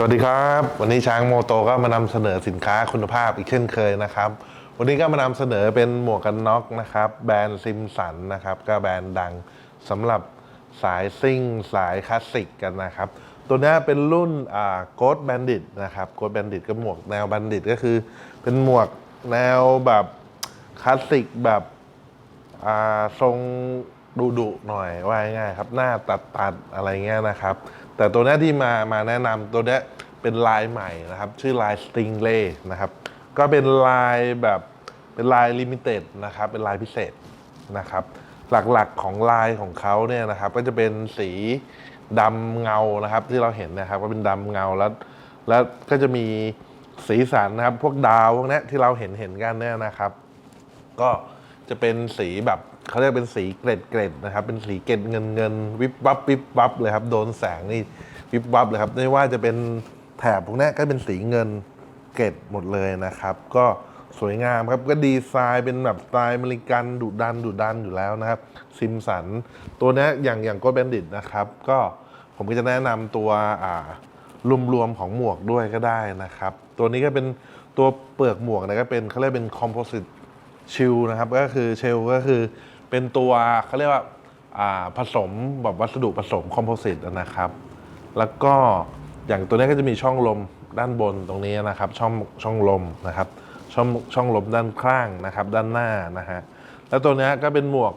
สวัสดีครับ วันนี้ช้างโมโตก็มานำเสนอสินค้าคุณภาพอีกเช่นเคยนะครับ วันนี้ก็มานำเสนอเป็นหมวกกันน็อกนะครับ แบรนด์ซิมสันนะครับ ก็แบรนด์ดังสำหรับสายซิ่ง สายคลาสสิกกันนะครับ ตัวนี้เป็นรุ่นอ่าโกดแบนดิตนะครับโกดแบนดิตก็หมวกแนวแบนดิตก็คือ เป็นหมวกแนวแบบคลาสสิกแบบอ่าทรง ดุดุหน่อยว่าง่ายครับหน้าตัดตัดอะไรเงี้ยนะครับ แต่ตัวนี้ที่มามาแนะนำตัวนี้เป็นลายใหม่นะครับ ชื่อลาย Stingray นะครับ ก็เป็นลายแบบเป็นลายลิมิเต็ดนะครับ เป็นลายพิเศษนะครับ หลักๆของลายของเขาเนี่ยนะครับ ก็จะเป็นสีดำเงานะครับ ที่เราเห็นนะครับ ก็เป็นดำเงาแล้วแล้วก็จะมีสีสันนะครับ พวกดาวพวกนี้ที่เราเห็นเห็นกันเนี่ยนะครับ ก็ จะเป็นสีแบบเขาเรียกเป็นสีเกรดเกรดนะครับ เป็นสีเกรดเงินเงินวิบวับวิบวับเลยครับ โดนแสงนี่วิบวับเลยครับ ไม่ว่าจะเป็นแถบพวกนี้ก็เป็นสีเงินเกรดหมดเลยนะครับ ก็สวยงามครับ ก็ดีไซน์เป็นแบบสไตล์อเมริกันดุดันดุดันอยู่แล้วนะครับ ซิมสัน ตัวนี้อย่างอย่างโกลเบนดิตนะครับ ก็ผมก็จะแนะนำตัวอ่ารวมๆของหมวกด้วยก็ได้นะครับ ตัวนี้ก็เป็นตัวเปลือกหมวกนะก็เป็นเขาเรียกเป็นคอมโพสิต ชิลนะครับก็คือเชลก็คือเป็นตัวเขาเรียกว่าาผสมแบบวัสดุผสมคอมโพสิตนะครับ แล้วก็อย่างตัวนี้ก็จะมีช่องลมด้านบนตรงนี้นะครับช่องช่องลมนะครับช่องช่องลมด้านข้างนะครับด้านหน้านะฮะแล้วตัวนี้ก็เป็นหมวก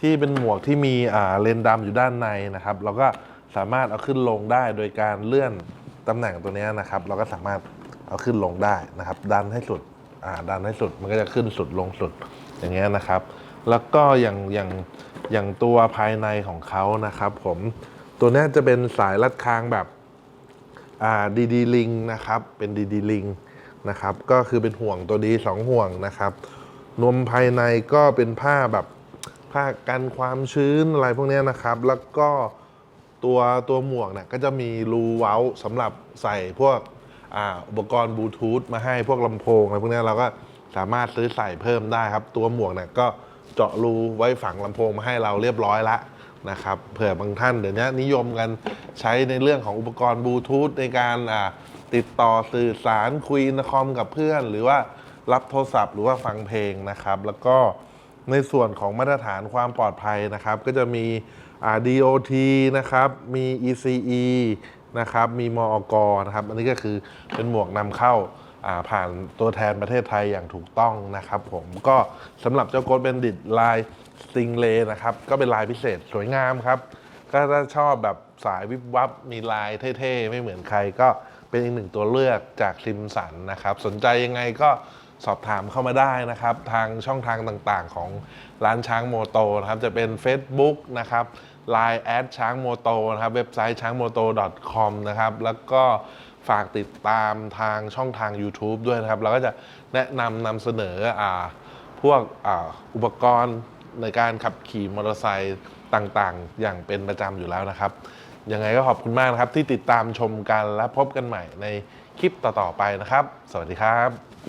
ที่เป็นหมวกที่มีเลนส์ดำอยู่ด้านในนะครับ เราก็สามารถเอาขึ้นลงได้โดยการเลื่อนตำแหน่งตัวนี้นะครับ เราก็สามารถเอาขึ้นลงได้นะครับ ดันให้สุด อ่าดันให้สุดมันก็จะขึ้นสุดลงสุดอย่างเงี้ยนะครับ แล้วก็อย่างอย่างอย่างตัวภายในของเขานะครับ ผมตัวนี้จะเป็นสายรัดคางแบบอ่าดีดีลิงนะครับเป็นดีดีลิงนะครับ ก็คือเป็นห่วงตัวดีสองห่วงนะครับนวมภายในก็เป็นผ้าแบบผ้ากันความชื้นอะไรพวกนี้นะครับ แล้วก็ตัวตัวหมวกเนี่ยก็จะมีรูเว้าสำหรับใส่พวก อ่าอุปกรณ์บลูทูธมาให้พวกลำโพงอะไรพวกนี้เราก็สามารถซื้อใส่เพิ่มได้ครับ ตัวหมวกเนี่ยก็เจาะรูไว้ฝังลำโพงมาให้เราเรียบร้อยละนะครับเผื่อบางท่านเดี๋ยวนี้นิยมกันใช้ในเรื่องของอุปกรณ์บลูทูธในการอ่าติดต่อสื่อสารคุยในคอมกับเพื่อน หรือว่ารับโทรศัพท์หรือว่าฟังเพลงนะครับ แล้วก็ในส่วนของมาตรฐานความปลอดภัยนะครับ ก็จะมีอ่า DOT นะครับ มี ECE นะครับ มีมออกนะครับ อันนี้ก็คือเป็นหมวกนำเข้าาผ่านตัวแทนประเทศไทยอย่างถูกต้องนะครับผมก็สำหรับเจ้าโกดเบนดิตลายสติงเลนะครับ ก็เป็นลายพิเศษสวยงามครับ ก็ถ้าชอบแบบสายวิบวับมีลายเท่ๆ ไม่เหมือนใครก็เป็นอีกหนึ่งตัวเลือกจากซิมสันนะครับ สนใจยังไงก็สอบถามเข้ามาได้นะครับ ทางช่องทางต่างๆ ของร้านช้างโมโตนะครับ จะเป็น Facebook นะครับ Line แอดช้างโมโตนะครับ เว็บไซต์ช้างโมโต .com นะครับ แล้วก็ฝากติดตามทางช่องทาง YouTube ด้วยนะครับ เราก็จะแนะนำนำเสนออพวกออุปกรณ์ในการขับขี่มอเตอร์ไซค์ต่างๆ อย่างเป็นประจำอยู่แล้วนะครับ ยังไงก็ขอบคุณมากนะครับที่ติดตามชมกันและพบกันใหม่ในคลิปต่อๆไปนะครับ สวัสดีครับ